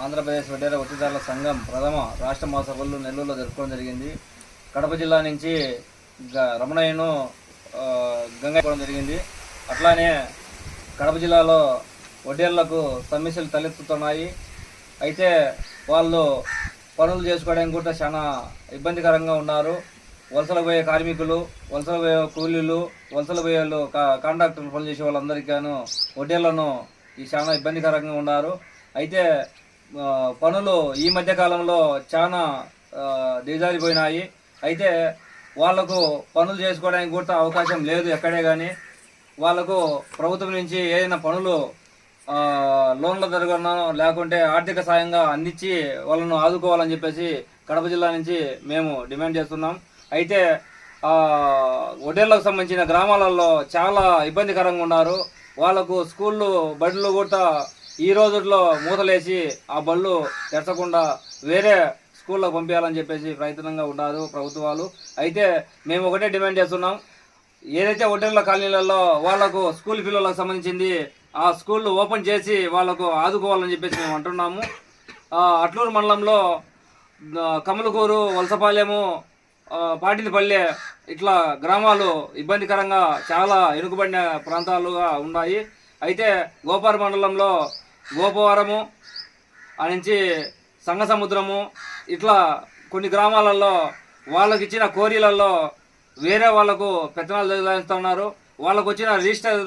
ఆంధ్రప్రదేశ్ వడ్డేర వృత్తిదారుల సంఘం ప్రథమ రాష్ట్ర మహాసభలు నెల్లూరులో జరుపుకోవడం జరిగింది. కడప జిల్లా నుంచి గ- రమణయ్యను ఆ, జరిగింది. అట్లానే కడప జిల్లాలో వడ్డేర్లకు సమస్యలు తలెత్తుతున్నాయి. అయితే వాళ్ళు పనులు చేసుకోవడానికి కూడా చాలా ఇబ్బందికరంగా ఉన్నారు. వలసలు పోయే కార్మికులు వలసలు పోయే కూలీలు వలసలు పోయే వాళ్ళు కాంట్రాక్టర్లు పనులు చేసే గాను వడ్డేళ్ళను ఈ చాలా ఇబ్బందికరంగా ఉన్నారు. అయితే పనులు ఈ మధ్య కాలంలో చాలా దిగజారిపోయినాయి. అయితే వాళ్ళకు పనులు చేసుకోవడానికి కూడా అవకాశం లేదు ఎక్కడే కానీ వాళ్ళకు ప్రభుత్వం నుంచి ఏదైనా పనులు లోన్ల జరగనో లేకుంటే ఆర్థిక సాయంగా అందించి వాళ్ళను ఆదుకోవాలని చెప్పేసి కడప జిల్లా నుంచి మేము డిమాండ్ చేస్తున్నాం. అయితే ఆ, వడ్డేళ్ళకు సంబంధించిన గ్రామాలలో చాలా ఇబ్బందికరంగా ఉన్నారు. వాళ్ళకు స్కూళ్ళు బడులు కూడా ఈ రోజుల్లో మూతలేసి ఆ బళ్ళు తెరచకుండా వేరే స్కూళ్ళకు పంపించాలని చెప్పేసి ప్రయత్నంగా ఉన్నారు ప్రభుత్వాలు అయితే మేము ఒకటే డిమాండ్ చేస్తున్నాం. ఏదైతే ఒడ్డెర్ల కాలనీలలో వాళ్ళకు స్కూల్ పిల్లలకు సంబంధించింది ఆ స్కూళ్ళు ఓపెన్ చేసి వాళ్ళకు ఆదుకోవాలని చెప్పేసి మేము అంటున్నాము. అట్లూరు మండలంలో కమలకూరు వలసపాలెము పాటిలిపల్లె ఇట్లా గ్రామాలు ఇబ్బందికరంగా చాలా వెనుకబడిన ప్రాంతాలుగా ఉన్నాయి. అయితే గోపాల్ మండలంలో గోపవరము ఆ నుంచి సంగసముద్రము ఇట్లా కొన్ని గ్రామాలలో వాళ్ళకి ఇచ్చిన కోరీలలో వేరే వాళ్ళకు పెత్తనాలు చదివిస్తున్నారు వాళ్ళకు వచ్చిన రిజిస్టర్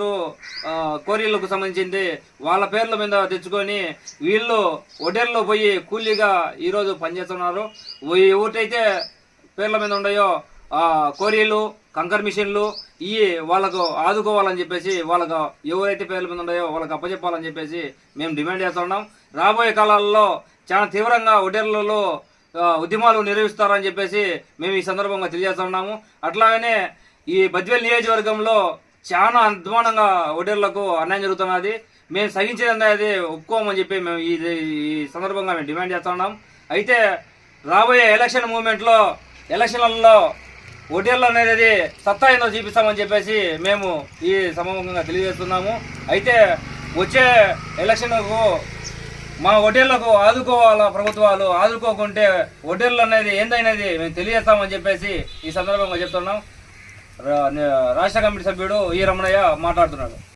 కోరీలకు సంబంధించింది వాళ్ళ పేర్ల మీద తెచ్చుకొని వీళ్ళు ఒడేర్లో పోయి కూలీగా ఈరోజు పనిచేస్తున్నారు. ఈ పేర్ల మీద ఉన్నాయో కోరీలు కంకర్ మిషన్లు ఈ వాళ్ళకు ఆదుకోవాలని చెప్పేసి వాళ్ళకు ఎవరైతే పేర్ల మీద ఉన్నాయో వాళ్ళకి అప్పచెప్పాలని చెప్పేసి మేము డిమాండ్ చేస్తున్నాం రాబోయే కాలాల్లో చాలా తీవ్రంగా ఒడేర్లలో ఉద్యమాలు నిర్వహిస్తారని చెప్పేసి మేము ఈ సందర్భంగా తెలియజేస్తున్నాము అట్లాగనే ఈ బద్వేల్ నియోజకవర్గంలో చాలా అధ్వానంగా ఒడేర్లకు అన్యాయం జరుగుతున్నది. మేము సహించేది ఒప్పుకోమని చెప్పి మేము ఈ ఈ సందర్భంగా మేము డిమాండ్ చేస్తున్నాం అయితే రాబోయే ఎలక్షన్ మూమెంట్లో ఎలక్షన్లలో ఓటేళ్ళు అనేది సత్తా ఏందో చూపిస్తామని చెప్పేసి మేము ఈ సమూహంగా తెలియజేస్తున్నాము. అయితే వచ్చే ఎలక్షన్కు మా హోటళ్ళకు ఆదుకోవాలా ప్రభుత్వాలు ఆదుకోకుంటే హోటళ్ళు అనేది ఏందనేది మేము తెలియజేస్తామని చెప్పేసి ఈ సందర్భంగా చెప్తున్నాం. రా- రాష్ట్ర కమిటీ సభ్యుడు ఈ రమణయ్య మాట్లాడుతున్నాడు.